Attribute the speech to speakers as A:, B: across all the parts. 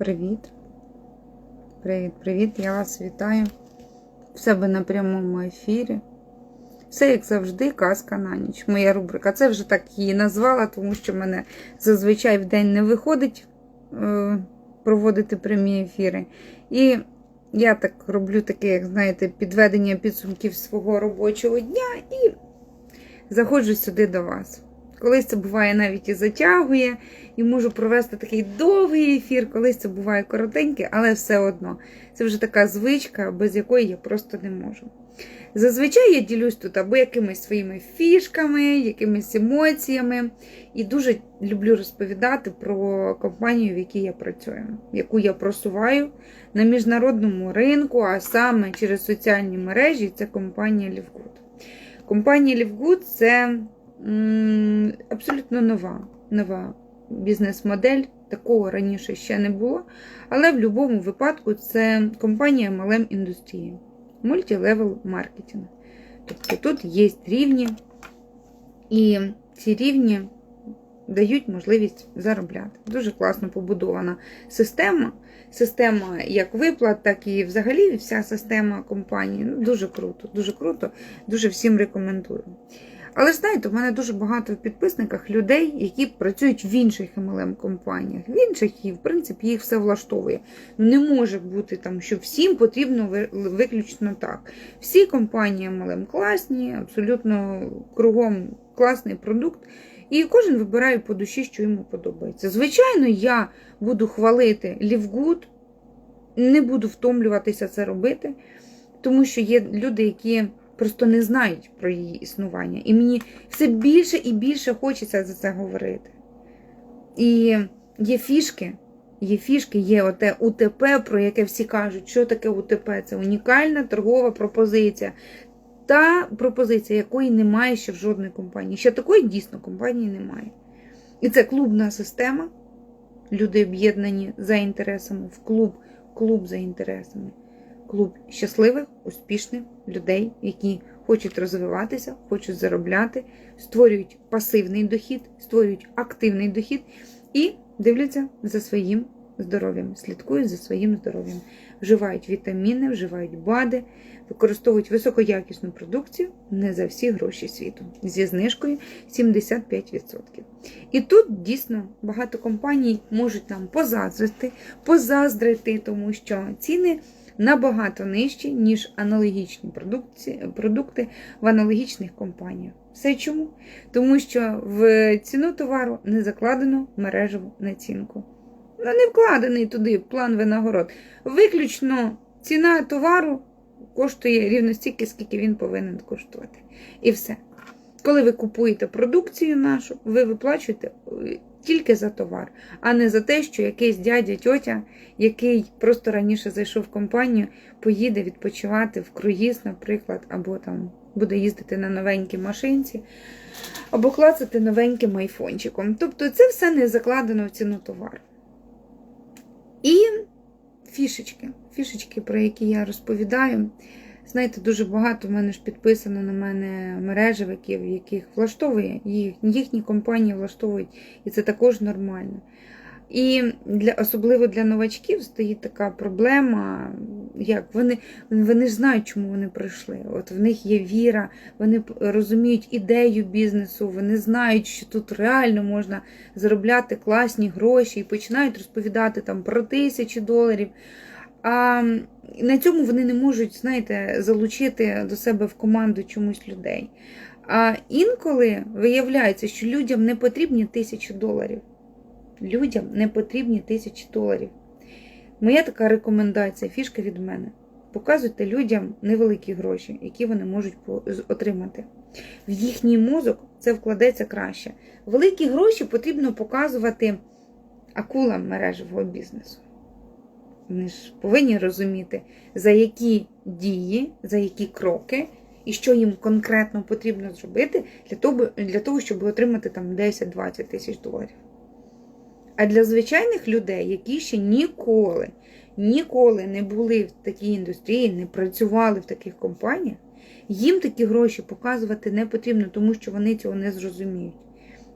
A: Привіт. Привіт, привіт. Я вас вітаю в себе на прямому ефірі. Все, як завжди, казка на ніч. Моя рубрика. Це вже так її назвала, тому що мене зазвичай в день не виходить е, проводити прямі ефіри. І я так роблю таке, як знаєте, підведення підсумків свого робочого дня і заходжу сюди до вас. Колись це буває навіть і затягує, і можу провести такий довгий ефір, колись це буває коротенький, але все одно. Це вже така звичка, без якої я просто не можу. Зазвичай я ділюсь тут або якимись своїми фішками, якимись емоціями. І дуже люблю розповідати про компанію, в якій я працюю, яку я просуваю на міжнародному ринку, а саме через соціальні мережі це компанія Livgood. Компанія Livgood це абсолютно нова, нова бізнес-модель. Такого раніше ще не було. Але в будь-якому випадку це компанія MLM індустрії, мультилевел маркетинг. Тобто тут є рівні, і ці рівні дають можливість заробляти. Дуже класно побудована система. Система як виплат, так і взагалі вся система компанії. Ну, Дуже круто, дуже круто, дуже всім рекомендую. Але ж знаєте, в мене дуже багато в підписниках людей, які працюють в інших MLM-компаніях. В інших і, в принципі, їх все влаштовує. Не може бути там, що всім потрібно виключно так. Всі компанії MLM класні, абсолютно кругом класний продукт. І кожен вибирає по душі, що йому подобається. Звичайно, я буду хвалити Лівгуд, не буду втомлюватися це робити, тому що є люди, які просто не знають про її існування. І мені все більше і більше хочеться за це говорити. І є фішки, є фішки, є оте УТП, про яке всі кажуть, що таке УТП? Це унікальна торгова пропозиція. Та пропозиція, якої немає ще в жодної компанії. Ще такої дійсно компанії немає. І це клубна система. Люди об'єднані за інтересами в клуб, клуб за інтересами. Клуб щасливих, успішних людей, які хочуть розвиватися, хочуть заробляти, створюють пасивний дохід, створюють активний дохід і дивляться за своїм здоров'ям, слідкують за своїм здоров'ям, вживають вітаміни, вживають БАДи, використовують високоякісну продукцію не за всі гроші світу зі знижкою 75%. І тут дійсно багато компаній можуть нам позаздрити, позаздрити, тому що ціни набагато нижчі, ніж аналогічні продукти в аналогічних компаніях. Все чому? Тому що в ціну товару не закладено мережеву націнку. Ну, не вкладений туди план винагород. Виключно ціна товару коштує рівно стільки, скільки він повинен коштувати. І все. Коли ви купуєте продукцію нашу, ви виплачуєте тільки за товар, а не за те, що якийсь дядя, тьотя, який просто раніше зайшов в компанію, поїде відпочивати в круїз, наприклад, або там буде їздити на новенькій машинці, або клацати новеньким айфончиком. Тобто це все не закладено в ціну товару. І фішечки, фішечки, про які я розповідаю. Знаєте, дуже багато в мене ж підписано на мене мережів, які, в яких влаштовує, їх, їхні компанії влаштовують, і це також нормально. І для, особливо для новачків стоїть така проблема, як вони, вони ж знають, чому вони прийшли. От в них є віра, вони розуміють ідею бізнесу, вони знають, що тут реально можна заробляти класні гроші і починають розповідати там про тисячі доларів. А на цьому вони не можуть, знаєте, залучити до себе в команду чомусь людей. А інколи виявляється, що людям не потрібні тисячі доларів. Людям не потрібні тисячі доларів. Моя така рекомендація, фішка від мене. Показуйте людям невеликі гроші, які вони можуть отримати. В їхній мозок це вкладеться краще. Великі гроші потрібно показувати акулам мережевого бізнесу. Вони ж повинні розуміти, за які дії, за які кроки і що їм конкретно потрібно зробити для того, для того щоб отримати там 10-20 тисяч доларів. А для звичайних людей, які ще ніколи, ніколи не були в такій індустрії, не працювали в таких компаніях, їм такі гроші показувати не потрібно, тому що вони цього не зрозуміють.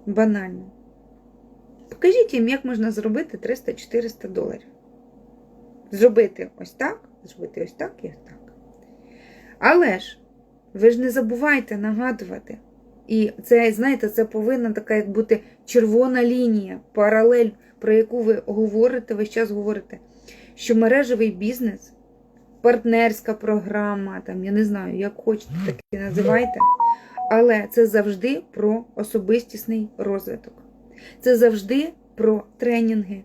A: Банально. Покажіть їм, як можна зробити 300-400 доларів. Зробити ось так, зробити ось так і ось так. Але ж ви ж не забувайте нагадувати. І це, знаєте, це повинна така як бути червона лінія, паралель, про яку ви говорите, весь час говорите, що мережевий бізнес, партнерська програма, там, я не знаю, як хочете, так і називайте, але це завжди про особистісний розвиток. Це завжди про тренінги,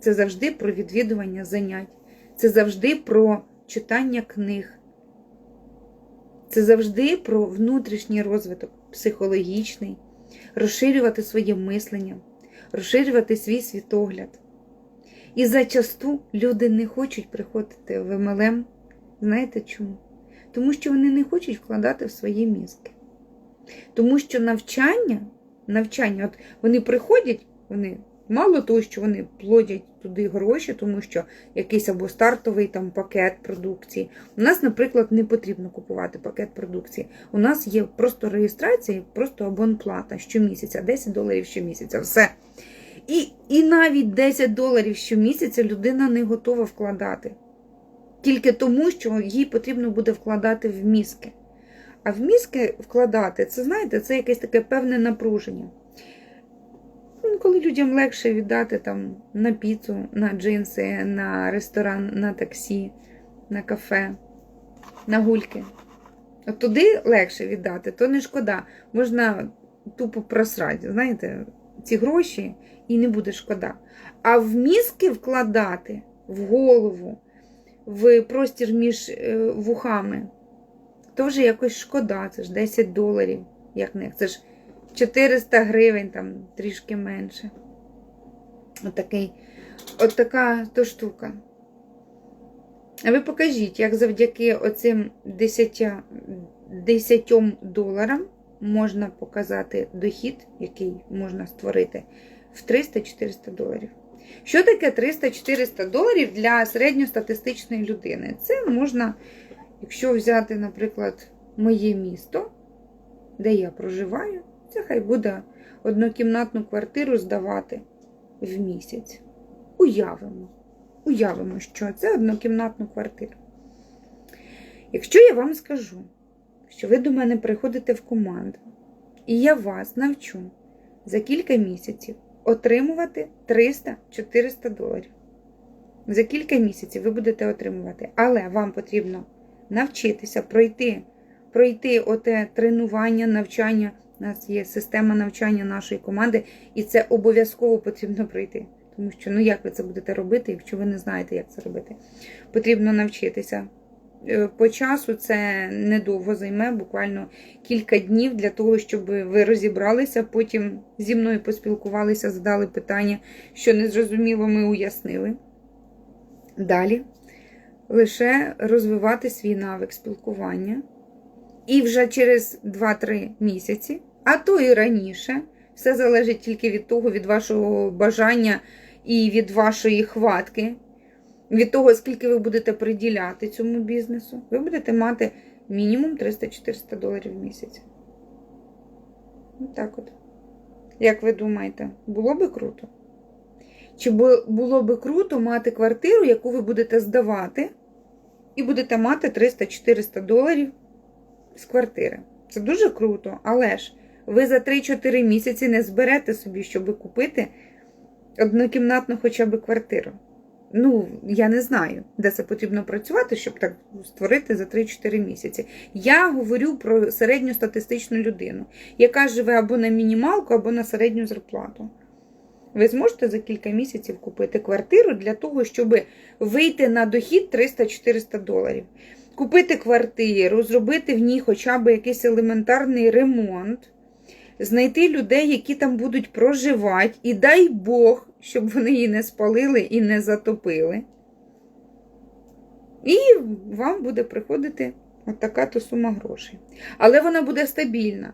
A: це завжди про відвідування занять, це завжди про читання книг. Це завжди про внутрішній розвиток, психологічний, розширювати своє мислення, розширювати свій світогляд. І зачасту люди не хочуть приходити в МЛМ. Знаєте чому? Тому що вони не хочуть вкладати в свої мізки. Тому що навчання, навчання, от вони приходять, вони мало того, що вони плодять туди гроші, тому що якийсь або стартовий там пакет продукції. У нас, наприклад, не потрібно купувати пакет продукції. У нас є просто реєстрація, просто абонплата щомісяця, 10 доларів щомісяця. Все. І, і навіть 10 доларів щомісяця людина не готова вкладати. Тільки тому, що їй потрібно буде вкладати в мізки. А в мізки вкладати, це знаєте, це якесь таке певне напруження. Ну, Коли людям легше віддати там на піцу, на джинси, на ресторан, на таксі, на кафе, на гульки. От туди легше віддати, то не шкода. Можна тупо просрати, знаєте, ці гроші і не буде шкода. А в мізки вкладати в голову, в простір між е, вухами, то якось шкода, це ж 10 доларів, як не, це ж 400 гривень, там трішки менше. Отакий, от така то штука. А ви покажіть, як завдяки оцим 10, 10 доларам можна показати дохід, який можна створити в 300-400 доларів. Що таке 300-400 доларів для середньостатистичної людини? Це можна, якщо взяти, наприклад, моє місто, де я проживаю, це хай буде однокімнатну квартиру здавати в місяць. Уявимо. Уявимо, що це однокімнатну квартиру. Якщо я вам скажу, що ви до мене приходите в команду, і я вас навчу за кілька місяців отримувати 300-400 доларів. За кілька місяців ви будете отримувати, але вам потрібно навчитися пройти, пройти оте тренування, навчання. У нас є система навчання нашої команди, і це обов'язково потрібно пройти. Тому що, ну як ви це будете робити, якщо ви не знаєте, як це робити? Потрібно навчитися. Е, По часу це недовго займе, буквально кілька днів для того, щоб ви розібралися, потім зі мною поспілкувалися, задали питання, що незрозуміло, ми уяснили. Далі лише розвивати свій навик спілкування. І вже через 2-3 місяці, а то і раніше, все залежить тільки від того, від вашого бажання і від вашої хватки, від того, скільки ви будете приділяти цьому бізнесу, ви будете мати мінімум 300-400 доларів в місяць. Ось так от. Як ви думаєте, було би круто? Чи було би круто мати квартиру, яку ви будете здавати, і будете мати 300-400 доларів з квартири? Це дуже круто, але ж ви за 3-4 місяці не зберете собі, щоб купити однокімнатну хоча б квартиру. Ну, я не знаю, де це потрібно працювати, щоб так створити за 3-4 місяці. Я говорю про середньостатистичну людину, яка живе або на мінімалку, або на середню зарплату. Ви зможете за кілька місяців купити квартиру для того, щоб вийти на дохід 300-400 доларів. Купити квартиру, зробити в ній хоча б якийсь елементарний ремонт, знайти людей, які там будуть проживати, і дай Бог, щоб вони її не спалили і не затопили. І вам буде приходити от така то сума грошей. Але вона буде стабільна.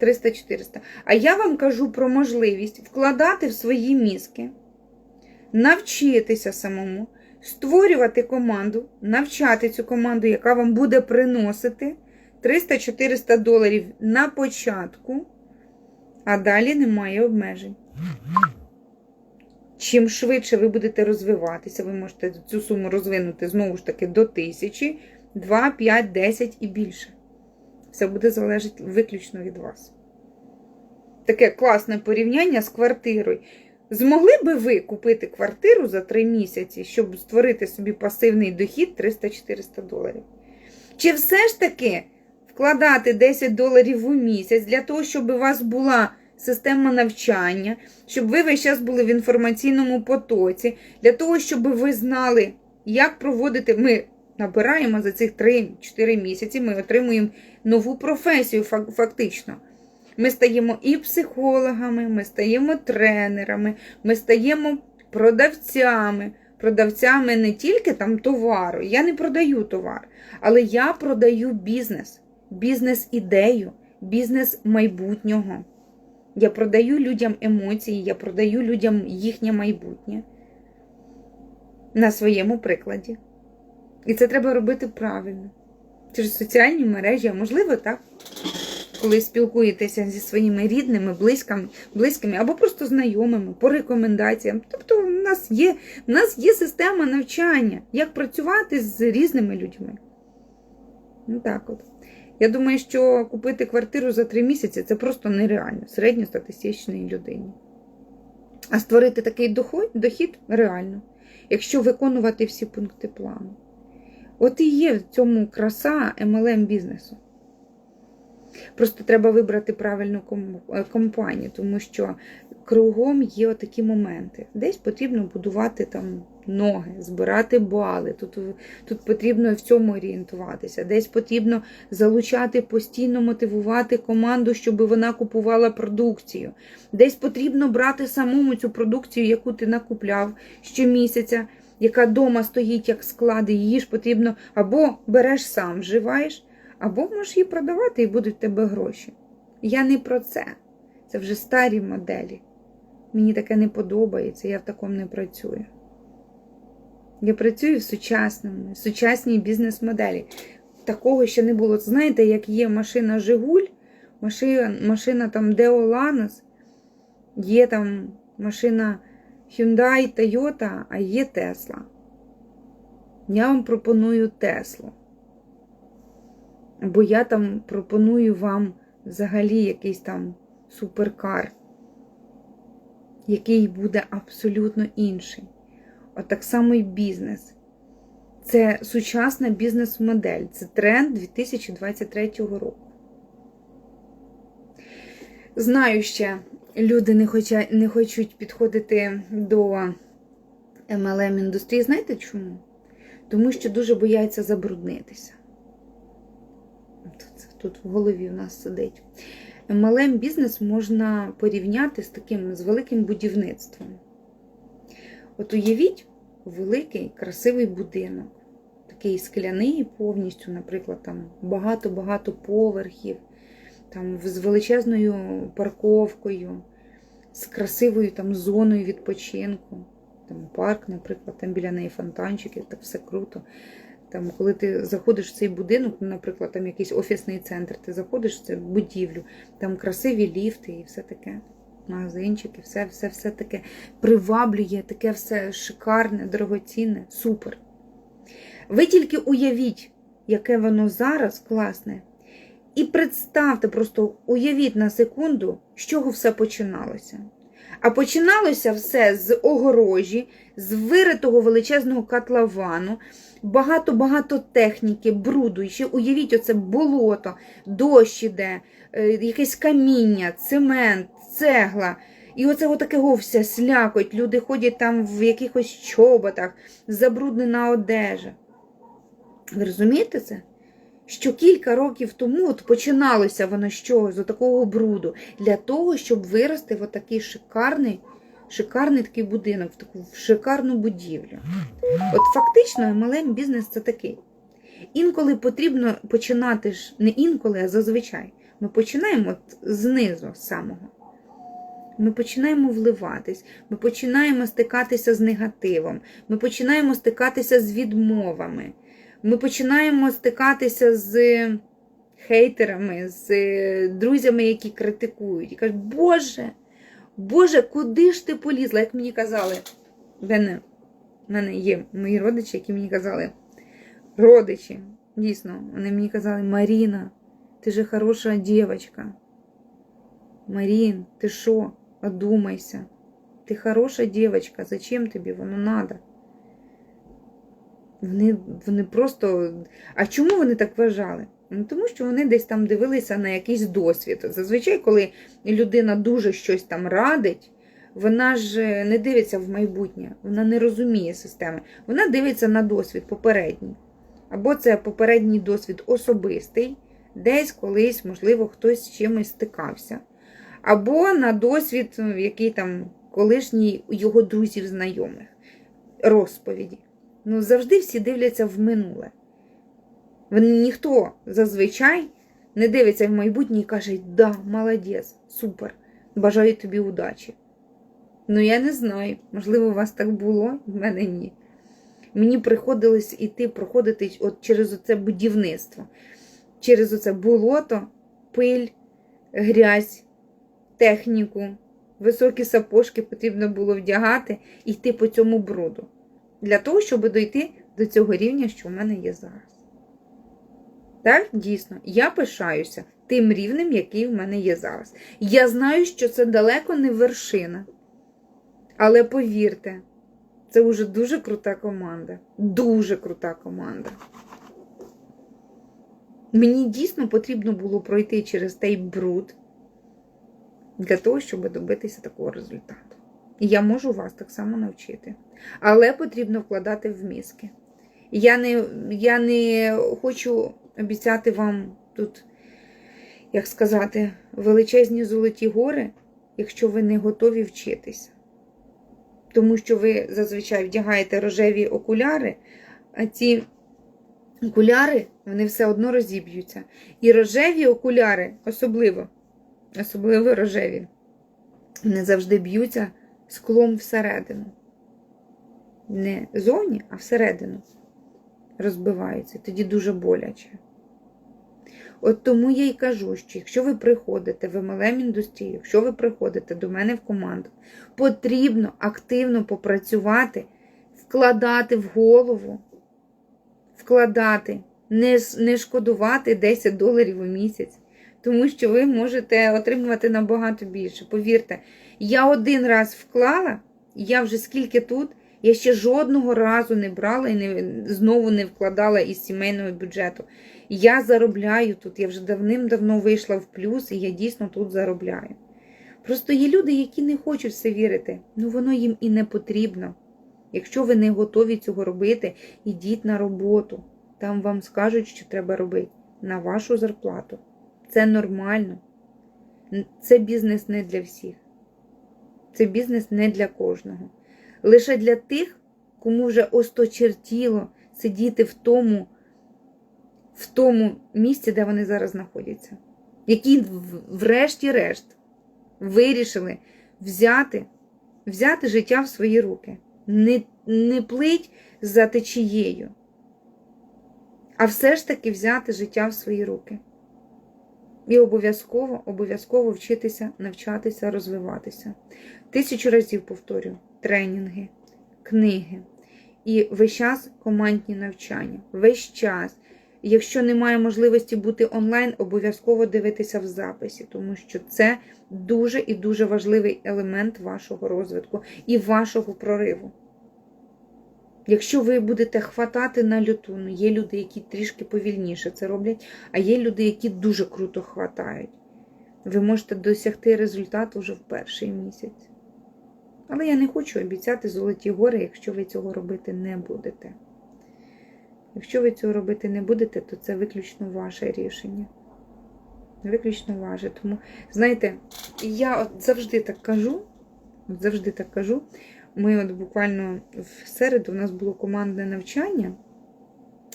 A: 300-400. А я вам кажу про можливість вкладати в свої мізки, навчитися самому, створювати команду, навчати цю команду, яка вам буде приносити 300-400 доларів на початку, а далі немає обмежень. Чим швидше ви будете розвиватися, ви можете цю суму розвинути знову ж таки до тисячі, 2, 5, 10 і більше. Все буде залежати виключно від вас. Таке класне порівняння з квартирою. Змогли би ви купити квартиру за 3 місяці, щоб створити собі пасивний дохід 300-400 доларів? Чи все ж таки вкладати 10 доларів у місяць для того, щоб у вас була система навчання, щоб ви весь час були в інформаційному потоці, для того, щоб ви знали, як проводити. Ми набираємо за цих 3-4 місяці, ми отримуємо нову професію, фак- фактично. Ми стаємо і психологами, ми стаємо тренерами, ми стаємо продавцями. Продавцями не тільки там товару. Я не продаю товар, але я продаю бізнес, бізнес-ідею, бізнес майбутнього. Я продаю людям емоції, я продаю людям їхнє майбутнє на своєму прикладі. І це треба робити правильно. Через соціальні мережі, а можливо, так, коли спілкуєтеся зі своїми рідними, близькими, близькими або просто знайомими по рекомендаціям. Тобто, в нас є, в нас є система навчання, як працювати з різними людьми. Ну так от. Я думаю, що купити квартиру за три місяці це просто нереально середньостатистичній людині. А створити такий доход, дохід реально, якщо виконувати всі пункти плану. От і є в цьому краса MLM бізнесу. Просто треба вибрати правильну е, компанію, тому що кругом є такі моменти. Десь потрібно будувати там ноги, збирати бали. Тут, тут потрібно в цьому орієнтуватися. Десь потрібно залучати, постійно мотивувати команду, щоб вона купувала продукцію. Десь потрібно брати самому цю продукцію, яку ти накупляв щомісяця, яка дома стоїть як склади, її ж потрібно або береш сам, вживаєш, або можеш її продавати і будуть в тебе гроші. Я не про це. Це вже старі моделі. Мені таке не подобається, я в такому не працюю. Я працюю в сучасному, в сучасній бізнес-моделі. Такого ще не було. Знаєте, як є машина Жигуль, машина, машина там Део Ланос, є там машина Hyundai, Toyota, а є Тесла. Я вам пропоную Теслу. Бо я там пропоную вам взагалі якийсь там суперкар, який буде абсолютно інший. От так само і бізнес. Це сучасна бізнес-модель, це тренд 2023 року. Знаю ще, люди не, хоча, не хочуть підходити до MLM індустрії. Знаєте чому? Тому що дуже бояться забруднитися. Тут, в голові в нас сидить. MLM бізнес можна порівняти з таким з великим будівництвом. От уявіть великий красивий будинок, такий скляний повністю, наприклад, там багато-багато поверхів, там з величезною парковкою, з красивою там зоною відпочинку. Там парк, наприклад, там біля неї фонтанчики, так все круто. Там, коли ти заходиш в цей будинок, ну, наприклад, там якийсь офісний центр, ти заходиш в цю будівлю, там красиві ліфти і все таке. Магазинчики, все, все, все таке приваблює, таке все шикарне, дорогоцінне, супер. Ви тільки уявіть, яке воно зараз класне. І представте, просто уявіть на секунду, з чого все починалося. А починалося все з огорожі, з виритого величезного котловану, багато-багато техніки, бруду. І ще уявіть, оце болото, дощ іде, е, якесь каміння, цемент, цегла. І оце отакого все слякоть. Люди ходять там в якихось чоботах, забруднена одежа. Ви розумієте це? Що кілька років тому от починалося воно з чого? З такого бруду, для того, щоб вирости в отакий шикарний, шикарний такий будинок, в таку шикарну будівлю. От фактично MLM бізнес це такий. Інколи потрібно починати ж, не інколи, а зазвичай. Ми починаємо от знизу самого. Ми починаємо вливатись, ми починаємо стикатися з негативом, ми починаємо стикатися з відмовами. Ми починаємо стикатися з хейтерами, з друзями, які критикують. І кажуть, Боже, Боже, куди ж ти полізла? Як мені казали, мене, в мене є мої родичі, які мені казали, родичі, дійсно, вони мені казали, Маріна, ти же хороша дівчинка. Марін, ти що? Одумайся. Ти хороша дівчинка, зачем тобі воно надо? Вони, вони просто. А чому вони так вважали? Ну, тому що вони десь там дивилися на якийсь досвід. Зазвичай, коли людина дуже щось там радить, вона ж не дивиться в майбутнє, вона не розуміє системи. Вона дивиться на досвід попередній. Або це попередній досвід особистий, десь колись, можливо, хтось з чимось стикався. Або на досвід, який там колишній його друзів, знайомих, розповіді. Ну, завжди всі дивляться в минуле. Вони ніхто зазвичай не дивиться в майбутнє і каже, да, молодець, супер, бажаю тобі удачі. Ну, я не знаю, можливо, у вас так було, в мене ні. Мені приходилось іти, проходити от через оце будівництво, через оце болото, пиль, грязь, техніку, високі сапожки потрібно було вдягати і йти по цьому бруду. Для того, щоб дойти до цього рівня, що в мене є зараз. Так, дійсно, я пишаюся тим рівнем, який в мене є зараз. Я знаю, що це далеко не вершина. Але повірте, це вже дуже крута команда. Дуже крута команда. Мені дійсно потрібно було пройти через той бруд для того, щоб добитися такого результату. І я можу вас так само навчити. Але потрібно вкладати в мізки. Я не, я не хочу обіцяти вам тут, як сказати, величезні золоті гори, якщо ви не готові вчитися. Тому що ви зазвичай вдягаєте рожеві окуляри, а ці окуляри вони все одно розіб'ються. І рожеві окуляри, особливо, особливо рожеві, вони завжди б'ються склом всередину. Не зовні, а всередину розбиваються. Тоді дуже боляче. От тому я й кажу, що якщо ви приходите в MLM індустрію, якщо ви приходите до мене в команду, потрібно активно попрацювати, вкладати в голову, вкладати, не, не шкодувати 10 доларів у місяць, тому що ви можете отримувати набагато більше. Повірте, я один раз вклала, я вже скільки тут, я ще жодного разу не брала і не, знову не вкладала із сімейного бюджету. Я заробляю тут, я вже давним-давно вийшла в плюс, і я дійсно тут заробляю. Просто є люди, які не хочуть все вірити, ну воно їм і не потрібно. Якщо ви не готові цього робити, ідіть на роботу. Там вам скажуть, що треба робити на вашу зарплату. Це нормально. Це бізнес не для всіх. Це бізнес не для кожного. Лише для тих, кому вже осточертіло сидіти в тому в тому місці, де вони зараз знаходяться, які, врешті-решт, вирішили взяти взяти життя в свої руки, не, не плить за течією, а все ж таки взяти життя в свої руки. І обов'язково обов'язково вчитися, навчатися, розвиватися. Тисячу разів повторюю: тренінги, книги. І весь час командні навчання. Весь час. Якщо немає можливості бути онлайн, обов'язково дивитися в записі, тому що це дуже і дуже важливий елемент вашого розвитку і вашого прориву. Якщо ви будете хватати на люту, ну є люди, які трішки повільніше це роблять, а є люди, які дуже круто хватають. Ви можете досягти результату вже в перший місяць. Але я не хочу обіцяти золоті гори, якщо ви цього робити не будете. Якщо ви цього робити не будете, то це виключно ваше рішення. Виключно ваше. Тому, знаєте, я от завжди так кажу, от завжди так кажу. Ми от буквально в середу у нас було командне навчання,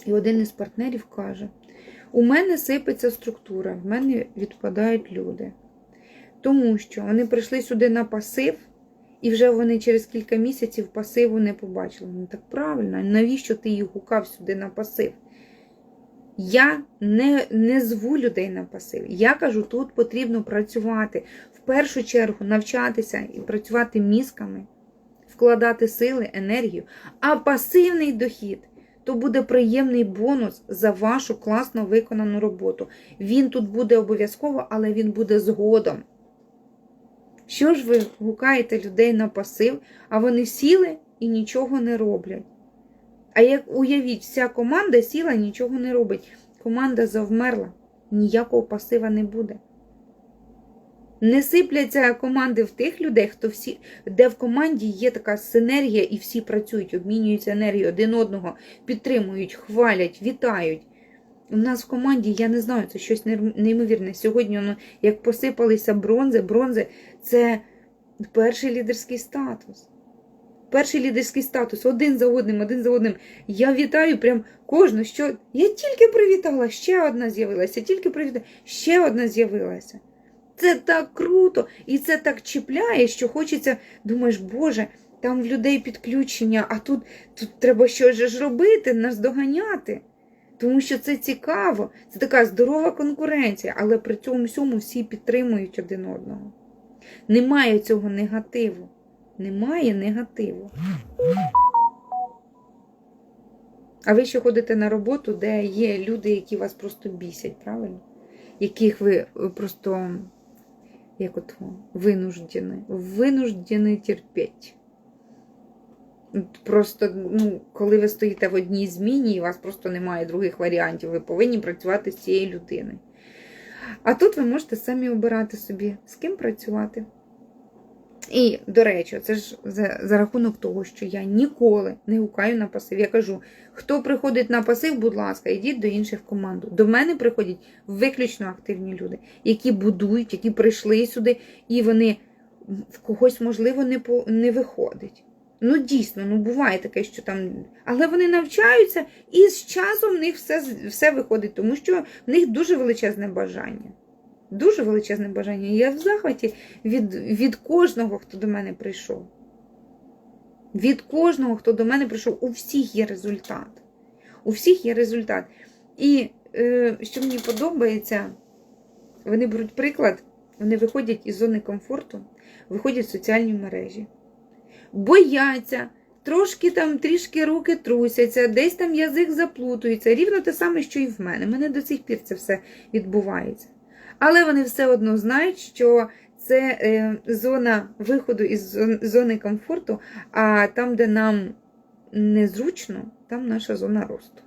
A: і один із партнерів каже: у мене сипеться структура, в мене відпадають люди. Тому що вони прийшли сюди на пасив, і вже вони через кілька місяців пасиву не побачили. Ну так правильно, навіщо ти їх гукав сюди на пасив? Я не, не зву людей на пасив. Я кажу, тут потрібно працювати. В першу чергу навчатися і працювати мізками, вкладати сили, енергію. А пасивний дохід то буде приємний бонус за вашу класно виконану роботу. Він тут буде обов'язково, але він буде згодом. Що ж ви гукаєте людей на пасив, а вони сіли і нічого не роблять? А як уявіть, вся команда сіла, нічого не робить. Команда завмерла, ніякого пасива не буде. Не сипляться команди в тих людей, хто всі, де в команді є така синергія, і всі працюють, обмінюються енергією один одного, підтримують, хвалять, вітають. У нас в команді, я не знаю, це щось неймовірне. Сьогодні, ну, як посипалися бронзи, бронзи це перший лідерський статус. Перший лідерський статус один за одним, один за одним. Я вітаю прям кожну, що я тільки привітала, ще одна з'явилася, тільки привітала, ще одна з'явилася. Це так круто і це так чіпляє, що хочеться, думаєш, Боже, там в людей підключення, а тут тут треба щось ж робити, нас доганяти. Тому що це цікаво, це така здорова конкуренція, але при цьому всьому всі підтримують один одного. Немає цього негативу. Немає негативу. А ви ще ходите на роботу, де є люди, які вас просто бісять, правильно? Яких ви просто як от винуждені, винуждені терпіть. Просто, ну, коли ви стоїте в одній зміні, і у вас просто немає других варіантів, ви повинні працювати з цією людиною. А тут ви можете самі обирати собі, з ким працювати. І, до речі, це ж за, за рахунок того, що я ніколи не гукаю на пасив. Я кажу, хто приходить на пасив, будь ласка, йдіть до інших в команду. До мене приходять виключно активні люди, які будують, які прийшли сюди, і вони в когось, можливо, не по, не виходить. Ну, дійсно, ну буває таке, що там. Але вони навчаються, і з часом в них все, все виходить, тому що в них дуже величезне бажання. Дуже величезне бажання. Я в захваті від, від кожного, хто до мене прийшов. Від кожного, хто до мене прийшов, у всіх є результат. У всіх є результат. І е, що мені подобається, вони беруть приклад, вони виходять із зони комфорту, виходять в соціальні мережі, бояться, трошки там трішки руки трусяться, десь там язик заплутується. Рівно те саме, що і в мене. Мене до цих пір це все відбувається. Але вони все одно знають, що це е, зона виходу із зони комфорту, а там, де нам незручно, там наша зона росту.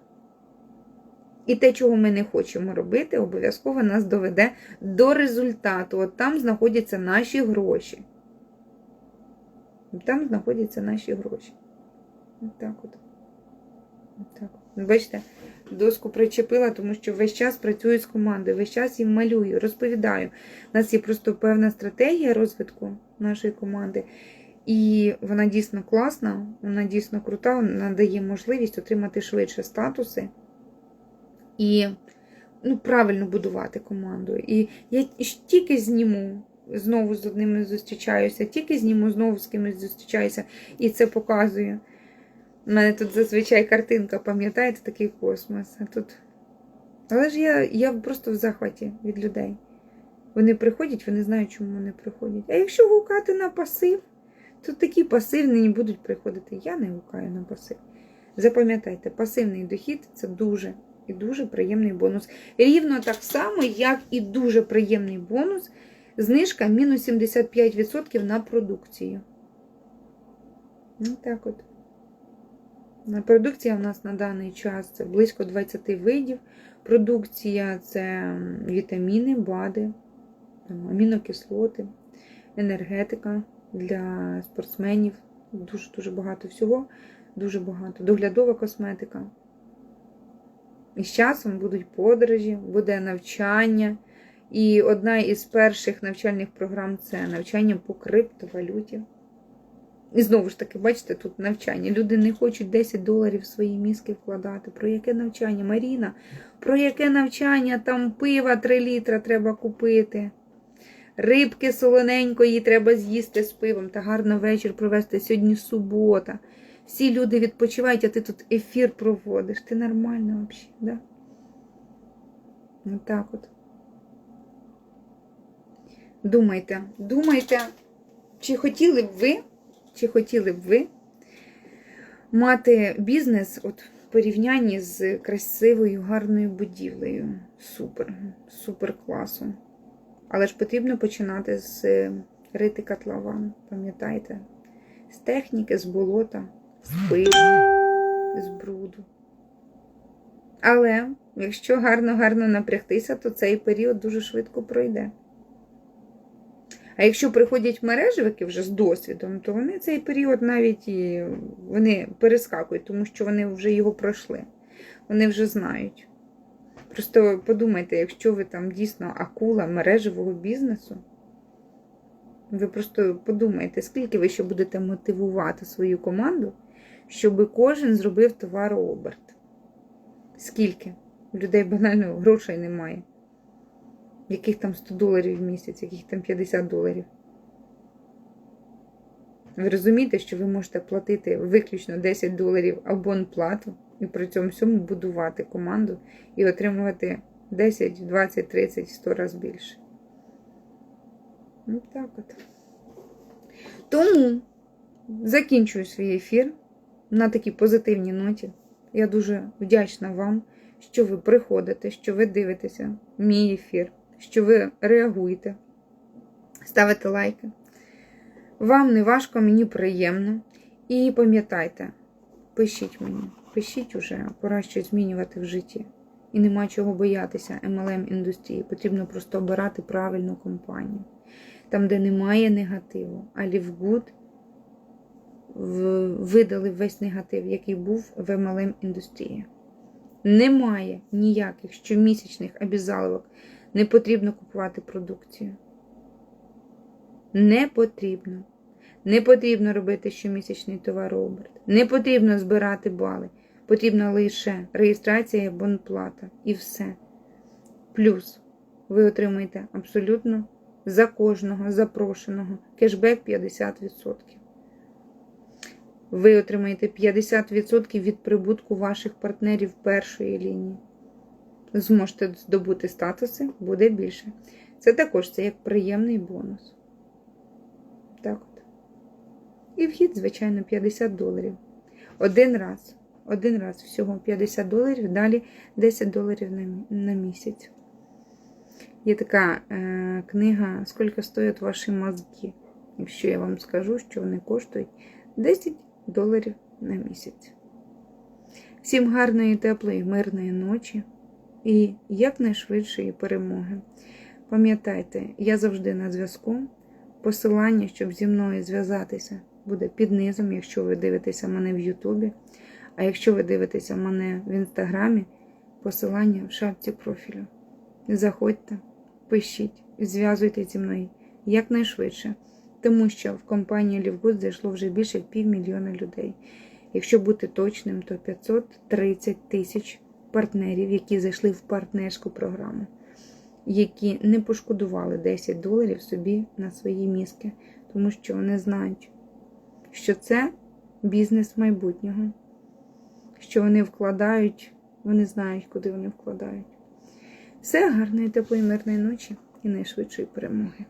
A: І те, чого ми не хочемо робити, обов'язково нас доведе до результату. От там знаходяться наші гроші. Там знаходяться наші гроші. От так от. Так. Бачите? доску причепила, тому що весь час працюю з командою, весь час їм малюю, розповідаю. У нас є просто певна стратегія розвитку нашої команди. І вона дійсно класна, вона дійсно крута, вона дає можливість отримати швидше статуси і ну, правильно будувати команду. І я тільки зніму, знову з одними зустрічаюся, тільки зніму, знову з кимось зустрічаюся і це показую. У мене тут зазвичай картинка, пам'ятаєте, такий космос. А тут... Але ж я я просто в захваті від людей. Вони приходять, вони знають, чому вони приходять. А якщо гукати на пасив, то такі пасивні будуть приходити. Я не гукаю на пасив. Запам'ятайте, пасивний дохід це дуже і дуже приємний бонус. Рівно так само, як і дуже приємний бонус, знижка мінус 75% на продукцію. Ну, так от. Продукція у нас на даний час це близько 20 видів. Продукція це вітаміни, БАДи, амінокислоти, енергетика для спортсменів. Дуже-дуже багато всього, дуже багато. Доглядова косметика. І з часом будуть подорожі, буде навчання. І одна із перших навчальних програм це навчання по криптовалюті. І знову ж таки, бачите, тут навчання. Люди не хочуть 10 доларів в свої мізки вкладати. Про яке навчання? Маріна, про яке навчання? Там пива 3 літра треба купити. Рибки солоненької треба з'їсти з пивом та гарно вечір провести. Сьогодні субота. Всі люди відпочивають, а ти тут ефір проводиш. Ти нормально взагалі, да? Отак от. Думайте, думайте, чи хотіли б ви, чи хотіли б ви мати бізнес от в порівнянні з красивою, гарною будівлею. Супер, супер класом. Але ж потрібно починати з е, рити котлован, пам'ятаєте? З техніки, з болота, з пилі, з бруду. Але якщо гарно-гарно напрягтися, то цей період дуже швидко пройде. А якщо приходять мережевики вже з досвідом, то вони цей період навіть і вони перескакують, тому що вони вже його пройшли. Вони вже знають. Просто подумайте, якщо ви там дійсно акула мережевого бізнесу, ви просто подумайте, скільки ви ще будете мотивувати свою команду, щоб кожен зробив товарооберт. Скільки? У людей банально грошей немає. Яких там 100 доларів в місяць, яких там 50 доларів. Ви розумієте, що ви можете платити виключно 10 доларів абонплату і при цьому всьому будувати команду і отримувати 10, 20, 30, 100 разів більше. Ну так от. Тому закінчую свій ефір на такій позитивній ноті. Я дуже вдячна вам, що ви приходите, що ви дивитеся мій ефір, що ви реагуєте, ставите лайки. Вам не важко, мені приємно. І пам'ятайте, пишіть мені, пишіть уже, пора щось змінювати в житті. І нема чого боятися MLM індустрії. Потрібно просто обирати правильну компанію. Там, де немає негативу, а Лівгуд видали весь негатив, який був в MLM індустрії. Немає ніяких щомісячних обізаловок. Не потрібно купувати продукцію. Не потрібно. Не потрібно робити щомісячний товарооберт. Не потрібно збирати бали. Потрібна лише реєстрація і абонплата. І все. Плюс ви отримаєте абсолютно за кожного запрошеного кешбек 50%. Ви отримаєте 50% від прибутку ваших партнерів першої лінії. Зможете здобути статуси, буде більше. Це також це як приємний бонус. Так от. І вхід, звичайно, 50 доларів. Один раз. Один раз всього 50 доларів, далі 10 доларів на, місяць. Є така е, книга Скільки стоять ваші мозги. Якщо я вам скажу, що вони коштують 10 доларів на місяць. Всім гарної, теплої, мирної ночі і якнайшвидшої перемоги. Пам'ятайте, я завжди на зв'язку. Посилання, щоб зі мною зв'язатися, буде під низом, якщо ви дивитеся мене в Ютубі. А якщо ви дивитеся мене в інстаграмі, посилання в шапці профілю. Заходьте, пишіть, зв'язуйтесь зі мною якнайшвидше, тому що в компанії Лівгуд зайшло вже більше півмільйона людей. Якщо бути точним, то 530 тисяч партнерів, які зайшли в партнерську програму, які не пошкодували 10 доларів собі на свої мізки, тому що вони знають, що це бізнес майбутнього, що вони вкладають, вони знають, куди вони вкладають. Все гарної, теплої, мирної ночі і найшвидшої перемоги.